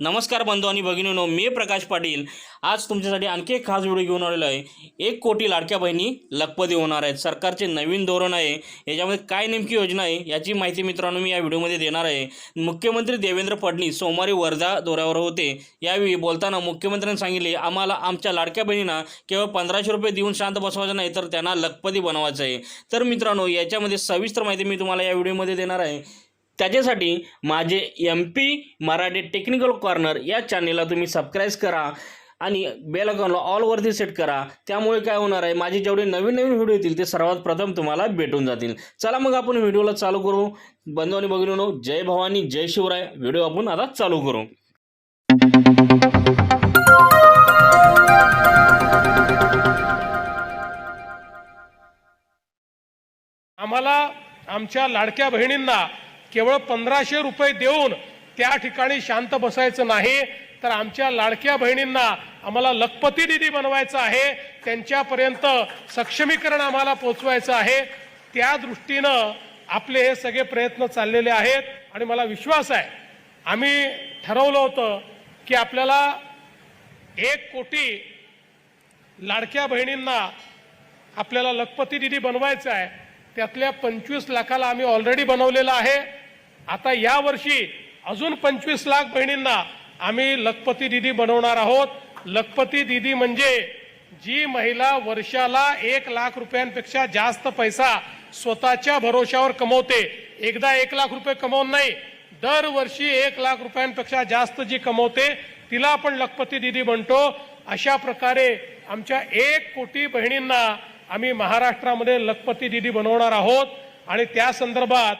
नमस्कार बंधू आणि भगिनीनो मी प्रकाश पाटील. आज तुमच्यासाठी आणखी एक खास व्हिडिओ घेऊन आलेलो आहे. एक कोटी लाडक्या बहिणी लखपती होणार आहेत. सरकारचे नवीन धोरण आहे. याच्यामध्ये काय नेमकी योजना आहे याची माहिती मित्रांनो मी या व्हिडिओमध्ये देणार आहे. मुख्यमंत्री देवेंद्र फडणवीस सोमवारी वर्धा दौऱ्यावर होते. यावेळी बोलताना मुख्यमंत्र्यांनी सांगितले आम्हाला आमच्या लाडक्या बहिणींना केवळ पंधराशे रुपये देऊन शांत बसवायचं नाही तर त्यांना लखपती बनवायचं आहे. तर मित्रांनो याच्यामध्ये सविस्तर माहिती मी तुम्हाला या व्हिडिओमध्ये देणार आहे. त्याच्यासाठी माझे M P Marathi technical corner या चॅनेलला तुम्ही सबस्क्राईब करा आणि बेल अकाउंटला ऑलवरती सेट करा. त्यामुळे काय होणार आहे माझे जेवढे नवीन नवीन व्हिडिओ येतील ते सर्वात प्रथम तुम्हाला भेटून जातील. चला मग आपण व्हिडिओला चालू करू. बंधवानी आणि जय भवानी जय शिवराय. व्हिडिओ आपण आता चालू करू. आम्हाला आमच्या लाडक्या बहिणींना केवळ पंधराशे रुपये देऊन त्या ठिकाणी शांत बसायचं नाही. तर आमच्या लाडक्या बहिणींना आम्हाला लखपती दिदी बनवायचं आहे. त्यांच्यापर्यंत सक्षमीकरण आम्हाला पोचवायचं आहे. त्या दृष्टीनं आपले हे सगळे प्रयत्न चाललेले आहेत. आणि मला विश्वास आहे आम्ही ठरवलं होतं की आपल्याला एक कोटी लाडक्या बहिणींना आपल्याला लखपती दिदी बनवायचं आहे. त्यातल्या पंचवीस लाखाला आम्ही ऑलरेडी बनवलेलं आहे. आता या वर्षी अजून पंचवीस लाख बहिणींना आम्ही लखपती दिदी बनवणार आहोत. लखपती दिदी म्हणजे जी महिला वर्षाला एक लाख रुपयांपेक्षा जास्त पैसा स्वतःच्या भरोशावर कमवते. एकदा एक लाख रुपये कमवून नाही दरवर्षी एक लाख रुपयांपेक्षा जास्त जी कमवते तिला आपण लखपती दिदी म्हणतो. अशा प्रकारे आमच्या एक कोटी बहिणींना आम्ही महाराष्ट्रामध्ये लखपती दिदी बनवणार आहोत. आणि त्या संदर्भात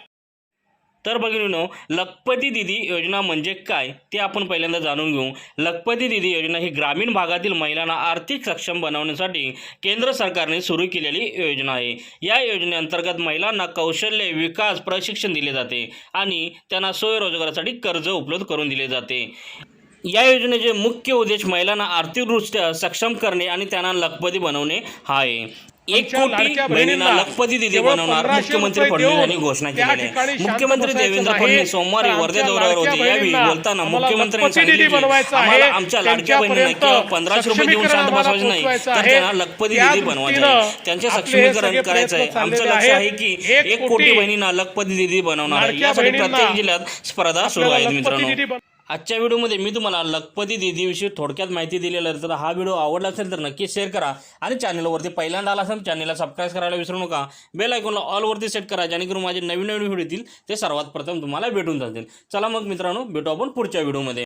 तर भगिनीनो लखपती दिदी योजना म्हणजे काय ते आपण पहिल्यांदा जाणून घेऊ. लखपती दिदी योजना ही ग्रामीण भागातील महिलांना आर्थिक सक्षम बनवण्यासाठी केंद्र सरकारने सुरू केलेली योजना आहे. या योजनेअंतर्गत महिलांना कौशल्य विकास प्रशिक्षण दिले जाते आणि त्यांना स्वयंरोजगारासाठी कर्ज उपलब्ध करून दिले जाते. या योजनेचे मुख्य उद्देश महिलांना आर्थिकदृष्ट्या सक्षम करणे आणि त्यांना लखपती बनवणे हा आहे. एक कोटी बहिणींना लखपती दिदी बनवणार 1500 मुख्यमंत्री रुपये फडणवीस देऊन यांनी घोषणा ठिकाणी आहे मुख्यमंत्री देवेंद्र. फडणवीस सोमवारी वर्धे दौऱ्यावर होते यावेळी बोलताना मुख्यमंत्र्यांनी सांगितले आम्हाला. आमच्या लाडक्या बहिणींना केवळ पंधराशे रुपये देऊन शांत बसवायचं नाही तर. त्यांना लखपती दिदी बनवायचं आहे त्यांचे सक्षमीकरण करायचं आहे आमचं लक्ष आहे. की एक कोटी बहिणींना लखपती दिदी बनवणार यासाठी प्रत्येक जिल्ह्यात स्पर्धा सुरू आहेत मित्रांनो आजच्या व्हिडिओमध्ये मी तुम्हाला लखपती दिदीविषयी थोडक्यात माहिती दिलेली आहे. तर हा व्हिडिओ आवडला असेल तर नक्की शेअर करा आणि चॅनलवरती पहिल्यांदा आला असेल चॅनलला सबस्क्राईब करायला विसरू नका. बेल आयकॉनला ऑलवरती सेट करा जेणेकरून माझे नवीन नवीन व्हिडिओ येतील ते सर्वात प्रथम तुम्हाला भेटून जातील. चला मग मित्रांनो भेटू आपण पुढच्या व्हिडिओमध्ये.